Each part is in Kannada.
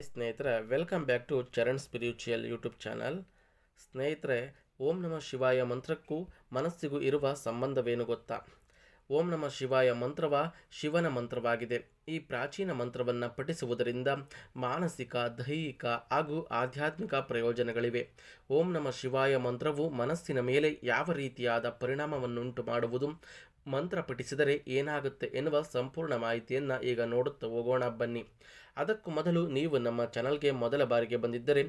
ಸ್ನೇಹಿತರೆ welcome back to Charan spiritual YouTube channel ಸ್ನೇಹಿತರೆ, ಓಂ ನಮ ಶಿವಾಯ ಮಂತ್ರಕ್ಕೂ ಮನಸ್ಸಿಗೂ ಇರುವ ಸಂಬಂಧವೇನು ಗೊತ್ತಾ? ಓಂ ನಮ ಶಿವಾಯ ಮಂತ್ರವ ಶಿವನ ಮಂತ್ರವಾಗಿದೆ. ಈ ಪ್ರಾಚೀನ ಮಂತ್ರವನ್ನು ಪಠಿಸುವುದರಿಂದ ಮಾನಸಿಕ, ದೈಹಿಕ ಹಾಗೂ ಆಧ್ಯಾತ್ಮಿಕ ಪ್ರಯೋಜನಗಳಿವೆ. ಓಂ ನಮ ಶಿವಾಯ ಮಂತ್ರವು ಮನಸ್ಸಿನ ಮೇಲೆ ಯಾವ ರೀತಿಯಾದ ಪರಿಣಾಮವನ್ನುಂಟು ಮಾಡುವುದು? ಮಂತ್ರ ಪಠಿಸಿದರೆ ಏನಾಗುತ್ತೆ ಎನ್ನುವ ಸಂಪೂರ್ಣ ಮಾಹಿತಿಯನ್ನು ಈಗ ನೋಡುತ್ತಾ ಹೋಗೋಣ ಬನ್ನಿ. ಅದಕ್ಕೂ ಮೊದಲು ನೀವು ನಮ್ಮ ಚಾನಲ್ಗೆ ಮೊದಲ ಬಾರಿಗೆ ಬಂದಿದ್ದರೆ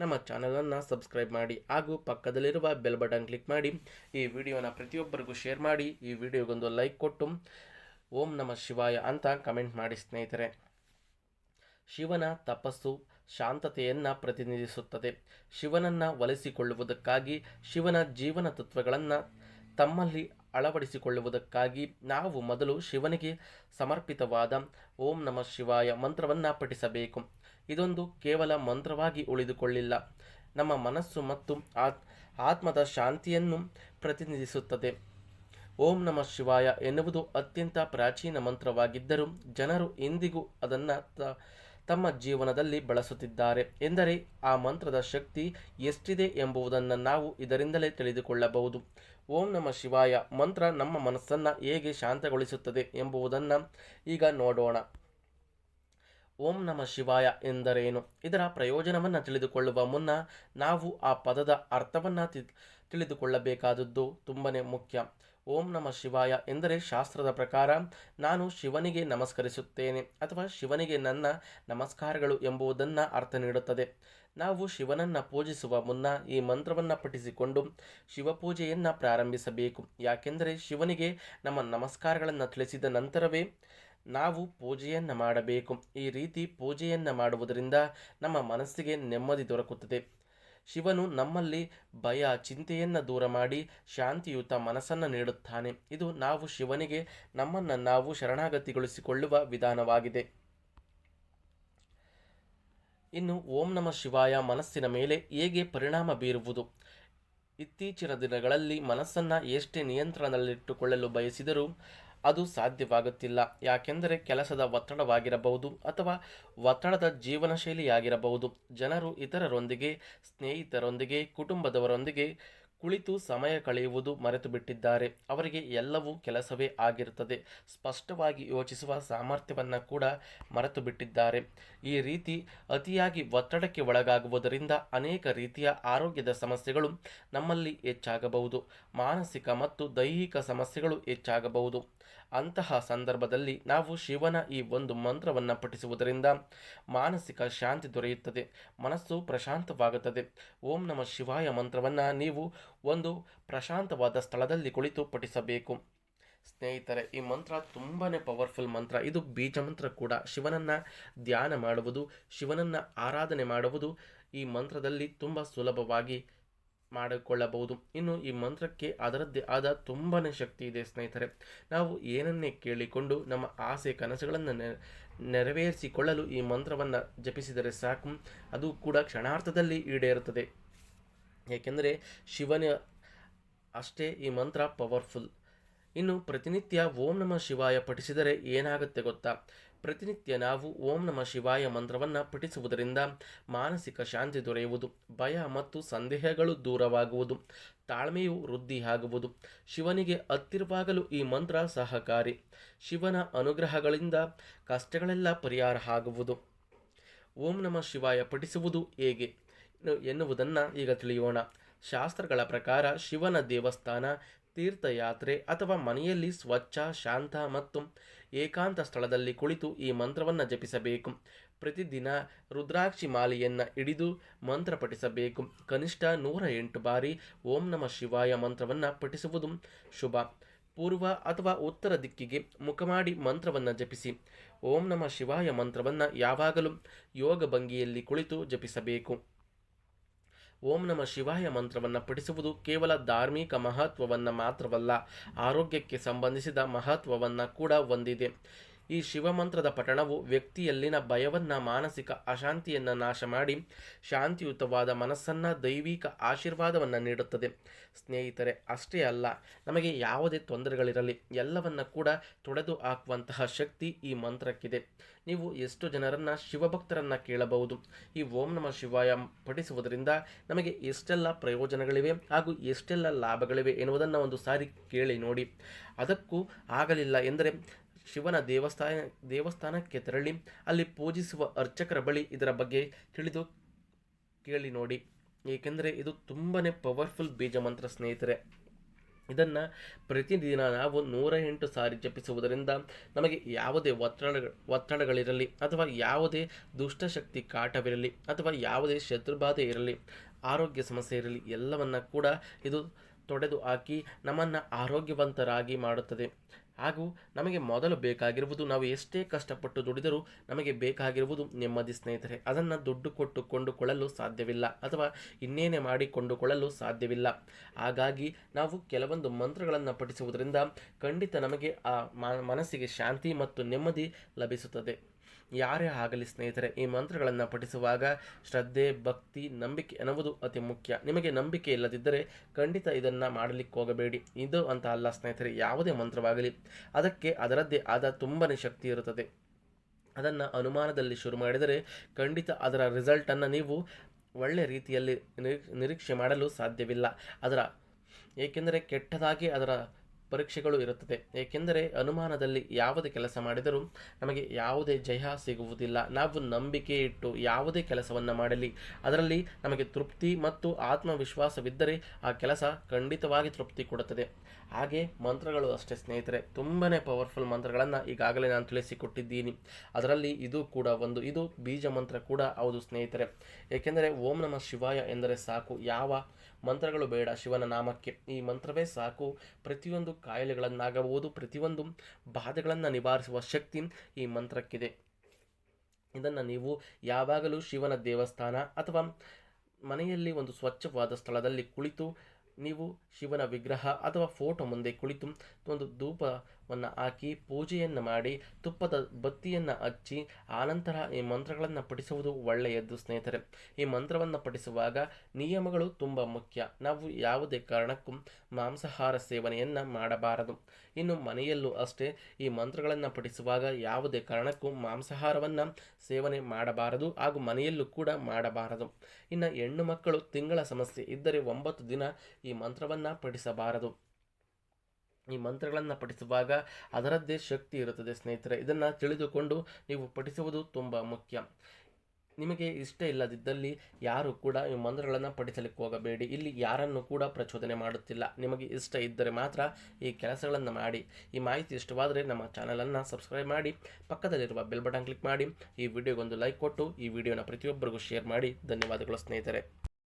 ನಮ್ಮ ಚಾನಲನ್ನು ಸಬ್ಸ್ಕ್ರೈಬ್ ಮಾಡಿ ಹಾಗೂ ಪಕ್ಕದಲ್ಲಿರುವ ಬೆಲ್ ಬಟನ್ ಕ್ಲಿಕ್ ಮಾಡಿ, ಈ ವಿಡಿಯೋನ ಪ್ರತಿಯೊಬ್ಬರಿಗೂ ಶೇರ್ ಮಾಡಿ, ಈ ವಿಡಿಯೋಗೊಂದು ಲೈಕ್ ಕೊಟ್ಟು ಓಂ ನಮ ಶಿವಾಯ ಅಂತ ಕಮೆಂಟ್ ಮಾಡಿ ಸ್ನೇಹಿತರೆ. ಶಿವನ ತಪಸ್ಸು ಶಾಂತತೆಯನ್ನು ಪ್ರತಿನಿಧಿಸುತ್ತದೆ. ಶಿವನನ್ನು ಒಲಿಸಿಕೊಳ್ಳುವುದಕ್ಕಾಗಿ ಶಿವನ ಜೀವನ ತತ್ವಗಳನ್ನು ತಮ್ಮಲ್ಲಿ ಅಳವಡಿಸಿಕೊಳ್ಳುವುದಕ್ಕಾಗಿ ನಾವು ಮೊದಲು ಶಿವನಿಗೆ ಸಮರ್ಪಿತವಾದ ಓಂ ನಮ ಶಿವಾಯ ಮಂತ್ರವನ್ನು ಪಠಿಸಬೇಕು. ಇದೊಂದು ಕೇವಲ ಮಂತ್ರವಾಗಿ ಉಳಿದುಕೊಳ್ಳಿಲ್ಲ. ನಮ್ಮ ಮನಸ್ಸು ಮತ್ತು ಆತ್ಮದ ಶಾಂತಿಯನ್ನು ಪ್ರತಿನಿಧಿಸುತ್ತದೆ. ಓಂ ನಮ ಶಿವಾಯ ಎನ್ನುವುದು ಅತ್ಯಂತ ಪ್ರಾಚೀನ ಮಂತ್ರವಾಗಿದ್ದರೂ ಜನರು ಇಂದಿಗೂ ಅದನ್ನು ತಮ್ಮ ಜೀವನದಲ್ಲಿ ಬಳಸುತ್ತಿದ್ದಾರೆ. ಎಂದರೆ ಆ ಮಂತ್ರದ ಶಕ್ತಿ ಎಷ್ಟಿದೆ ಎಂಬುದನ್ನು ನಾವು ಇದರಿಂದಲೇ ತಿಳಿದುಕೊಳ್ಳಬಹುದು. ಓಂ ನಮ ಶಿವಾಯ. ಮಂತ್ರ ನಮ್ಮ ಮನಸ್ಸನ್ನು ಹೇಗೆ ಶಾಂತಗೊಳಿಸುತ್ತದೆ ಎಂಬುದನ್ನು ಈಗ ನೋಡೋಣ. ಓಂ ನಮ ಶಿವಾಯ ಎಂದರೇನು? ಇದರ ಪ್ರಯೋಜನವನ್ನು ತಿಳಿದುಕೊಳ್ಳುವ ಮುನ್ನ ನಾವು ಆ ಪದದ ಅರ್ಥವನ್ನು ತಿಳಿದುಕೊಳ್ಳಬೇಕಾದದ್ದು ತುಂಬನೇ ಮುಖ್ಯ. ಓಂ ನಮ ಶಿವಾಯ ಎಂದರೆ ಶಾಸ್ತ್ರದ ಪ್ರಕಾರ ನಾನು ಶಿವನಿಗೆ ನಮಸ್ಕರಿಸುತ್ತೇನೆ ಅಥವಾ ಶಿವನಿಗೆ ನನ್ನ ನಮಸ್ಕಾರಗಳು ಎಂಬುದನ್ನು ಅರ್ಥ ನೀಡುತ್ತದೆ. ನಾವು ಶಿವನನ್ನು ಪೂಜಿಸುವ ಮುನ್ನ ಈ ಮಂತ್ರವನ್ನು ಪಠಿಸಿಕೊಂಡು ಶಿವಪೂಜೆಯನ್ನು ಪ್ರಾರಂಭಿಸಬೇಕು. ಯಾಕೆಂದರೆ ಶಿವನಿಗೆ ನಮ್ಮ ನಮಸ್ಕಾರಗಳನ್ನು ತಿಳಿಸಿದ ನಂತರವೇ ನಾವು ಪೂಜೆಯನ್ನು ಮಾಡಬೇಕು. ಈ ರೀತಿ ಪೂಜೆಯನ್ನು ಮಾಡುವುದರಿಂದ ನಮ್ಮ ಮನಸ್ಸಿಗೆ ನೆಮ್ಮದಿ ದೊರಕುತ್ತದೆ. ಶಿವನು ನಮ್ಮಲ್ಲಿ ಭಯ, ಚಿಂತೆಯನ್ನು ದೂರ ಮಾಡಿ ಶಾಂತಿಯುತ ಮನಸ್ಸನ್ನು ನೀಡುತ್ತಾನೆ. ಇದು ನಾವು ಶಿವನಿಗೆ, ನಮ್ಮನ್ನು ನಾವು ಶರಣಾಗತಿಗೊಳಿಸಿಕೊಳ್ಳುವ ವಿಧಾನವಾಗಿದೆ. ಇನ್ನು ಓಂ ನಮ ಶಿವಾಯ, ಮನಸ್ಸಿನ ಮೇಲೆ ಹೇಗೆ ಪರಿಣಾಮ ಬೀರುವುದು? ಇತ್ತೀಚಿನ ದಿನಗಳಲ್ಲಿ ಮನಸ್ಸನ್ನು ಎಷ್ಟೇ ನಿಯಂತ್ರಣದಲ್ಲಿಟ್ಟುಕೊಳ್ಳಲು ಬಯಸಿದರೂ ಅದು ಸಾಧ್ಯವಾಗುತ್ತಿಲ್ಲ. ಯಾಕೆಂದರೆ ಕೆಲಸದ ಒತ್ತಡವಾಗಿರಬಹುದು ಅಥವಾ ಒತ್ತಡದ ಜೀವನ ಶೈಲಿಯಾಗಿರಬಹುದು ಜನರು ಇತರರೊಂದಿಗೆ ಸ್ನೇಹಿತರೊಂದಿಗೆ ಕುಟುಂಬದವರೊಂದಿಗೆ ಕುಳಿತು ಸಮಯ ಕಳೆಯುವುದು ಮರೆತು ಬಿಟ್ಟಿದ್ದಾರೆ ಅವರಿಗೆ ಎಲ್ಲವೂ ಕೆಲಸವೇ ಆಗಿರುತ್ತದೆ. ಸ್ಪಷ್ಟವಾಗಿ ಯೋಚಿಸುವ ಸಾಮರ್ಥ್ಯವನ್ನು ಕೂಡ ಮರೆತು ಬಿಟ್ಟಿದ್ದಾರೆ ಈ ರೀತಿ ಅತಿಯಾಗಿ ಒತ್ತಡಕ್ಕೆ ಒಳಗಾಗುವುದರಿಂದ ಅನೇಕ ರೀತಿಯ ಆರೋಗ್ಯದ ಸಮಸ್ಯೆಗಳು ನಮ್ಮಲ್ಲಿ ಹೆಚ್ಚಾಗಬಹುದು. ಮಾನಸಿಕ ಮತ್ತು ದೈಹಿಕ ಸಮಸ್ಯೆಗಳು ಹೆಚ್ಚಾಗಬಹುದು. ಅಂತಹ ಸಂದರ್ಭದಲ್ಲಿ ನಾವು ಶಿವನ ಈ ಒಂದು ಮಂತ್ರವನ್ನು ಪಠಿಸುವುದರಿಂದ ಮಾನಸಿಕ ಶಾಂತಿ ದೊರೆಯುತ್ತದೆ, ಮನಸ್ಸು ಪ್ರಶಾಂತವಾಗುತ್ತದೆ. ಓಂ ನಮ ಶಿವಾಯ ಮಂತ್ರವನ್ನು ನೀವು ಒಂದು ಪ್ರಶಾಂತವಾದ ಸ್ಥಳದಲ್ಲಿ ಕುಳಿತು ಪಠಿಸಬೇಕು. ಸ್ನೇಹಿತರೆ, ಈ ಮಂತ್ರ ತುಂಬಾ ಪವರ್ಫುಲ್ ಮಂತ್ರ. ಇದು ಬೀಜ ಮಂತ್ರ ಕೂಡ. ಶಿವನನ್ನು ಧ್ಯಾನ ಮಾಡುವುದು, ಶಿವನನ್ನು ಆರಾಧನೆ ಮಾಡುವುದು ಈ ಮಂತ್ರದಲ್ಲಿ ತುಂಬ ಸುಲಭವಾಗಿ ಮಾಡಿಕೊಳ್ಳಬಹುದು. ಇನ್ನು ಈ ಮಂತ್ರಕ್ಕೆ ಅದರದ್ದೇ ಆದ ತುಂಬಾ ಶಕ್ತಿ ಇದೆ ಸ್ನೇಹಿತರೆ. ನಾವು ಏನನ್ನೇ ಕೇಳಿಕೊಂಡು ನಮ್ಮ ಆಸೆ ಕನಸುಗಳನ್ನು ನೆರವೇರಿಸಿಕೊಳ್ಳಲು ಈ ಮಂತ್ರವನ್ನು ಜಪಿಸಿದರೆ ಸಾಕು. ಅದು ಕೂಡ ಕ್ಷಣಾರ್ಥದಲ್ಲಿ ಈಡೇರುತ್ತದೆ. ಏಕೆಂದರೆ ಶಿವನ ಅಷ್ಟೇ ಈ ಮಂತ್ರ ಪವರ್ಫುಲ್ ಇನ್ನು ಪ್ರತಿನಿತ್ಯ ಓಂ ನಮ ಶಿವಾಯ ಪಠಿಸಿದರೆ ಏನಾಗುತ್ತೆ ಗೊತ್ತಾ? ಪ್ರತಿನಿತ್ಯ ನಾವು ಓಂ ನಮ ಶಿವಾಯ ಮಂತ್ರವನ್ನು ಪಠಿಸುವುದರಿಂದ ಮಾನಸಿಕ ಶಾಂತಿ ದೊರೆಯುವುದು, ಭಯ ಮತ್ತು ಸಂದೇಹಗಳು ದೂರವಾಗುವುದು, ತಾಳ್ಮೆಯು ವೃದ್ಧಿಯಾಗುವುದು ಶಿವನಿಗೆ ಹತ್ತಿರವಾಗಲು ಈ ಮಂತ್ರ ಸಹಕಾರಿ. ಶಿವನ ಅನುಗ್ರಹಗಳಿಂದ ಕಷ್ಟಗಳೆಲ್ಲ ಪರಿಹಾರ ಆಗುವುದು. ಓಂ ನಮ ಶಿವಾಯ ಪಠಿಸುವುದು ಹೇಗೆ? ಎನ್ನುವುದನ್ನು ಈಗ ತಿಳಿಯೋಣ. ಶಾಸ್ತ್ರಗಳ ಪ್ರಕಾರ ಶಿವನ ದೇವಸ್ಥಾನ ತೀರ್ಥಯಾತ್ರೆ ಅಥವಾ ಮನೆಯಲ್ಲಿ ಸ್ವಚ್ಛ, ಶಾಂತ ಮತ್ತು ಏಕಾಂತ ಸ್ಥಳದಲ್ಲಿ ಕುಳಿತು ಈ ಮಂತ್ರವನ್ನು ಜಪಿಸಬೇಕು. ಪ್ರತಿದಿನ ರುದ್ರಾಕ್ಷಿ ಮಾಲೆಯನ್ನು ಹಿಡಿದು ಮಂತ್ರ ಪಠಿಸಬೇಕು. ಕನಿಷ್ಠ ನೂರ ಎಂಟು ಬಾರಿ ಓಂ ನಮ ಶಿವಾಯ ಮಂತ್ರವನ್ನು ಪಠಿಸುವುದು ಶುಭ. ಪೂರ್ವ ಅಥವಾ ಉತ್ತರ ದಿಕ್ಕಿಗೆ ಮುಖ ಮಾಡಿ ಮಂತ್ರವನ್ನು ಜಪಿಸಿ. ಓಂ ನಮ ಶಿವಾಯ ಮಂತ್ರವನ್ನು ಯಾವಾಗಲೂ ಯೋಗ ಭಂಗಿಯಲ್ಲಿ ಕುಳಿತು ಜಪಿಸಬೇಕು. ಓಂ ನಮ ಶಿವಾಯ ಮಂತ್ರವನ್ನು ಪಠಿಸುವುದು ಕೇವಲ ಧಾರ್ಮಿಕ ಮಹತ್ವವನ್ನು ಮಾತ್ರವಲ್ಲ ಆರೋಗ್ಯಕ್ಕೆ ಸಂಬಂಧಿಸಿದ ಮಹತ್ವವನ್ನು ಕೂಡ ಹೊಂದಿದೆ. ಈ ಶಿವಮಂತ್ರದ ಪಠಣವು ವ್ಯಕ್ತಿಯಲ್ಲಿನ ಭಯವನ್ನ ಮಾನಸಿಕ ಅಶಾಂತಿಯನ್ನು ನಾಶ ಮಾಡಿ ಶಾಂತಿಯುತವಾದ ಮನಸ್ಸನ್ನ ದೈವಿಕ ಆಶೀರ್ವಾದವನ್ನು ನೀಡುತ್ತದೆ. ಸ್ನೇಹಿತರೆ, ಅಷ್ಟೇ ಅಲ್ಲ, ನಮಗೆ ಯಾವುದೇ ತೊಂದರೆಗಳಿರಲಿ, ಎಲ್ಲವನ್ನ ಕೂಡ ತೊಡೆದು ಹಾಕುವಂತಹ ಶಕ್ತಿ ಈ ಮಂತ್ರಕ್ಕಿದೆ. ನೀವು ಎಷ್ಟು ಜನರನ್ನ ಶಿವಭಕ್ತರನ್ನ ಕೇಳಬಹುದು, ಈ ಓಂ ನಮ ಶಿವಾಯ ಪಠಿಸುವುದರಿಂದ ನಮಗೆ ಎಷ್ಟೆಲ್ಲ ಪ್ರಯೋಜನಗಳಿವೆ ಹಾಗೂ ಎಷ್ಟೆಲ್ಲ ಲಾಭಗಳಿವೆ ಎನ್ನುವುದನ್ನು ಒಂದು ಸಾರಿ ಕೇಳಿ ನೋಡಿ. ಅದಕ್ಕೂ ಆಗಲಿಲ್ಲ ಎಂದರೆ ಶಿವನ ದೇವಸ್ಥಾನ, ದೇವಸ್ಥಾನಕ್ಕೆ ತೆರಳಿ ಅಲ್ಲಿ ಪೂಜಿಸುವ ಅರ್ಚಕರ ಬಳಿ ಇದರ ಬಗ್ಗೆ ತಿಳಿದು ಕೇಳಿ ನೋಡಿ. ಏಕೆಂದರೆ ಇದು ತುಂಬನೇ ಪವರ್ಫುಲ್ ಬೀಜ ಮಂತ್ರ ಸ್ನೇಹಿತರೆ. ಇದನ್ನು ಪ್ರತಿದಿನ ನಾವು ನೂರ ಎಂಟು ಸಾರಿ ಜಪಿಸುವುದರಿಂದ ನಮಗೆ ಯಾವುದೇ ಒತ್ತಡ, ಒತ್ತಡಗಳಿರಲಿ ಅಥವಾ ಯಾವುದೇ ದುಷ್ಟಶಕ್ತಿ ಕಾಟವಿರಲಿ ಅಥವಾ ಯಾವುದೇ ಶತ್ರುಬಾಧೆ ಇರಲಿ, ಆರೋಗ್ಯ ಸಮಸ್ಯೆ ಇರಲಿ ಎಲ್ಲವನ್ನು ಕೂಡ ಇದು ತೊಡೆದು ಹಾಕಿ ನಮ್ಮನ್ನು ಆರೋಗ್ಯವಂತರಾಗಿ ಮಾಡುತ್ತದೆ. ಹಾಗೂ ನಮಗೆ ಮೊದಲು ಬೇಕಾಗಿರುವುದು ನಾವು ಎಷ್ಟೇ ಕಷ್ಟಪಟ್ಟು ದುಡಿದರೂ ನಮಗೆ ಬೇಕಾಗಿರುವುದು ನೆಮ್ಮದಿ ಸ್ನೇಹಿತರೆ. ಅದನ್ನು ದುಡ್ಡು ಕೊಟ್ಟು ಕೊಂಡುಕೊಳ್ಳಲು ಸಾಧ್ಯವಿಲ್ಲ ಅಥವಾ ಇನ್ನೇನೆ ಮಾಡಿ ಕೊಂಡುಕೊಳ್ಳಲು ಸಾಧ್ಯವಿಲ್ಲ. ಹಾಗಾಗಿ ನಾವು ಕೆಲವೊಂದು ಮಂತ್ರಗಳನ್ನು ಪಠಿಸುವುದರಿಂದ ಖಂಡಿತ ನಮಗೆ ಆ ಮನಸ್ಸಿಗೆ ಶಾಂತಿ ಮತ್ತು ನೆಮ್ಮದಿ ಲಭಿಸುತ್ತದೆ. ಯಾರೇ ಆಗಲಿ ಸ್ನೇಹಿತರೆ, ಈ ಮಂತ್ರಗಳನ್ನು ಪಠಿಸುವಾಗ ಶ್ರದ್ಧೆ, ಭಕ್ತಿ, ನಂಬಿಕೆ ಎನ್ನುವುದು ಅತಿ ಮುಖ್ಯ. ನಿಮಗೆ ನಂಬಿಕೆ ಇಲ್ಲದಿದ್ದರೆ ಖಂಡಿತ ಇದನ್ನು ಮಾಡಲಿಕ್ಕೆ ಹೋಗಬೇಡಿ. ಇದು ಅಂತ ಅಲ್ಲ ಸ್ನೇಹಿತರೆ, ಯಾವುದೇ ಮಂತ್ರವಾಗಲಿ. ಅದಕ್ಕೆ ಅದರದ್ದೇ ಆದ ತುಂಬನೇ ಶಕ್ತಿ ಇರುತ್ತದೆ. ಅದನ್ನು ಅನುಮಾನದಲ್ಲಿ ಶುರು ಮಾಡಿದರೆ ಖಂಡಿತ ಅದರ ರಿಸಲ್ಟನ್ನು ನೀವು ಒಳ್ಳೆ ರೀತಿಯಲ್ಲಿ ನಿರೀಕ್ಷೆ ಮಾಡಲು ಸಾಧ್ಯವಿಲ್ಲ. ಅದರ, ಏಕೆಂದರೆ ಕೆಟ್ಟದಾಗಿ ಅದರ ಪರೀಕ್ಷೆಗಳು ಇರುತ್ತದೆ. ಏಕೆಂದರೆ ಅನುಮಾನದಲ್ಲಿ ಯಾವುದೇ ಕೆಲಸ ಮಾಡಿದರೂ ನಮಗೆ ಯಾವುದೇ ಜಯ ಸಿಗುವುದಿಲ್ಲ. ನಾವು ನಂಬಿಕೆ ಇಟ್ಟು ಯಾವುದೇ ಕೆಲಸವನ್ನು ಮಾಡಲಿ. ಅದರಲ್ಲಿ ನಮಗೆ ತೃಪ್ತಿ ಮತ್ತು ಆತ್ಮವಿಶ್ವಾಸವಿದ್ದರೆ ಆ ಕೆಲಸ ಖಂಡಿತವಾಗಿ ತೃಪ್ತಿ ಕೊಡುತ್ತದೆ. ಹಾಗೆ ಮಂತ್ರಗಳು ಅಷ್ಟೇ ಸ್ನೇಹಿತರೆ. ತುಂಬಾ ಪವರ್ಫುಲ್ ಮಂತ್ರಗಳನ್ನು ಈಗಾಗಲೇ ನಾನು ತಿಳಿಸಿಕೊಟ್ಟಿದ್ದೀನಿ. ಅದರಲ್ಲಿ ಇದು ಕೂಡ ಒಂದು. ಇದು ಬೀಜ ಮಂತ್ರ ಕೂಡ. ಹೌದು ಸ್ನೇಹಿತರೆ. ಏಕೆಂದರೆ ಓಂ ನಮಃ ಶಿವಾಯ ಎಂದರೆ ಸಾಕು. ಯಾವ ಮಂತ್ರಗಳು ಬೇಡ ಶಿವನ ನಾಮಕ್ಕೆ. ಈ ಮಂತ್ರವೇ ಸಾಕು. ಪ್ರತಿಯೊಂದು ಕಾಯಿಲೆಗಳನ್ನಾಗಬಹುದು, ಪ್ರತಿಯೊಂದು ಬಾಧೆಗಳನ್ನು ನಿವಾರಿಸುವ ಶಕ್ತಿ ಈ ಮಂತ್ರಕ್ಕಿದೆ. ಇದನ್ನು ನೀವು ಯಾವಾಗಲೂ ಶಿವನ ದೇವಸ್ಥಾನ ಅಥವಾ ಮನೆಯಲ್ಲಿ ಒಂದು ಸ್ವಚ್ಛವಾದ ಸ್ಥಳದಲ್ಲಿ ಕುಳಿತು ನೀವು ಶಿವನ ವಿಗ್ರಹ ಅಥವಾ ಫೋಟೋ ಮುಂದೆ ಕುಳಿತು ಒಂದು ಧೂಪವನ್ನು ಹಾಕಿ ಪೂಜೆಯನ್ನು ಮಾಡಿ, ತುಪ್ಪದ ಬತ್ತಿಯನ್ನು ಹಚ್ಚಿ, ಆನಂತರ ಈ ಮಂತ್ರಗಳನ್ನು ಪಠಿಸುವುದು ಒಳ್ಳೆಯದು ಸ್ನೇಹಿತರೆ. ಈ ಮಂತ್ರವನ್ನು ಪಠಿಸುವಾಗ ನಿಯಮಗಳು ತುಂಬ ಮುಖ್ಯ. ನಾವು ಯಾವುದೇ ಕಾರಣಕ್ಕೂ ಮಾಂಸಾಹಾರ ಸೇವನೆಯನ್ನು ಮಾಡಬಾರದು. ಇನ್ನು ಮನೆಯಲ್ಲೂ ಅಷ್ಟೇ ಈ ಮಂತ್ರಗಳನ್ನು ಪಠಿಸುವಾಗ ಯಾವುದೇ ಕಾರಣಕ್ಕೂ ಮಾಂಸಾಹಾರವನ್ನು ಸೇವನೆ ಮಾಡಬಾರದು ಹಾಗೂ ಮನೆಯಲ್ಲೂ ಕೂಡ ಮಾಡಬಾರದು. ಇನ್ನು ಹೆಣ್ಣು ಮಕ್ಕಳು ತಿಂಗಳ ಸಮಸ್ಯೆ ಇದ್ದರೆ ಒಂಬತ್ತು ದಿನ ಈ ಮಂತ್ರವನ್ನು ಪಠಿಸಬಾರದು. ಈ ಮಂತ್ರಗಳನ್ನು ಪಠಿಸುವಾಗ ಅದರದ್ದೇ ಶಕ್ತಿ ಇರುತ್ತದೆ ಸ್ನೇಹಿತರೆ. ಇದನ್ನು ತಿಳಿದುಕೊಂಡು ನೀವು ಪಠಿಸುವುದು ತುಂಬ ಮುಖ್ಯ. ನಿಮಗೆ ಇಷ್ಟ ಇಲ್ಲದಿದ್ದಲ್ಲಿ ಯಾರು ಕೂಡ ಈ ಮಂತ್ರಗಳನ್ನು ಪಠಿಸಲಿಕ್ಕೆ ಹೋಗಬೇಡಿ. ಇಲ್ಲಿ ಯಾರನ್ನು ಕೂಡ ಪ್ರಚೋದನೆ ಮಾಡುತ್ತಿಲ್ಲ. ನಿಮಗೆ ಇಷ್ಟ ಇದ್ದರೆ ಮಾತ್ರ ಈ ಕೆಲಸಗಳನ್ನು ಮಾಡಿ. ಈ ಮಾಹಿತಿ ಇಷ್ಟವಾದರೆ ನಮ್ಮ ಚಾನಲನ್ನು ಸಬ್ಸ್ಕ್ರೈಬ್ ಮಾಡಿ, ಪಕ್ಕದಲ್ಲಿರುವ ಬೆಲ್ ಬಟನ್ ಕ್ಲಿಕ್ ಮಾಡಿ, ಈ ವಿಡಿಯೋಗೊಂದು ಲೈಕ್ ಕೊಟ್ಟು ಈ ವಿಡಿಯೋನ ಪ್ರತಿಯೊಬ್ಬರಿಗೂ ಶೇರ್ ಮಾಡಿ. ಧನ್ಯವಾದಗಳು ಸ್ನೇಹಿತರೆ.